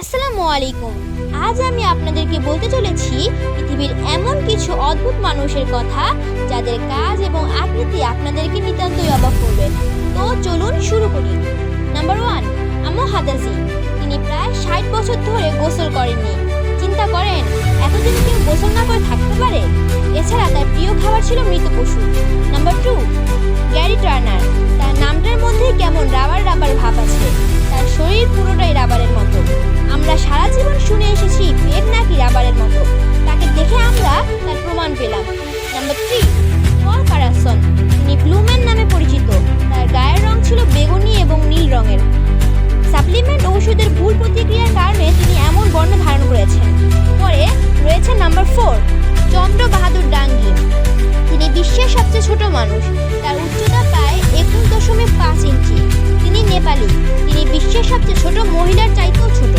আসসালামু আলাইকুম। আজ আমি আপনাদেরকে বলতে চলেছি পৃথিবীর এমন কিছু অদ্ভুত মানুষের কথা যাদের কাজ এবং আকৃতি আপনাদেরকে নিতান্তই অবাক করবে। তো চলুন শুরু করি। নাম্বার ওয়ান আম্মু হাদাসি। তিনি প্রায় ষাট বছর ধরে গোসল করেননি। চিন্তা করেন, এতদিন কেউ গোসল না করে থাকতে পারে? এছাড়া তার প্রিয় খাবার ছিল মৃত পশু। নাম্বার টু একটি রাবারের মতো। তাকে দেখে আমরা তার প্রমাণ পেলাম। নাম্বার থ্রি পল কারাসন তিনি ব্লুম্যান নামে পরিচিত। তার গায়ের রং ছিল বেগুনি এবং নীল রঙের। সাপ্লিমেন্ট ওষুধের ভুল প্রতিক্রিয়ার কারণে তিনি এমন বর্ণ ধারণ করেছেন। পরে রয়েছে নাম্বার ফোর চন্দ্র বাহাদুর ডাঙ্গি। তিনি বিশ্বের সবচেয়ে ছোট মানুষ। তার উচ্চতা প্রায় একুশ দশমিক পাঁচ ইঞ্চি। তিনি নেপালি। তিনি বিশ্বের সবচেয়ে ছোট মহিলার চাইতেও ছোট।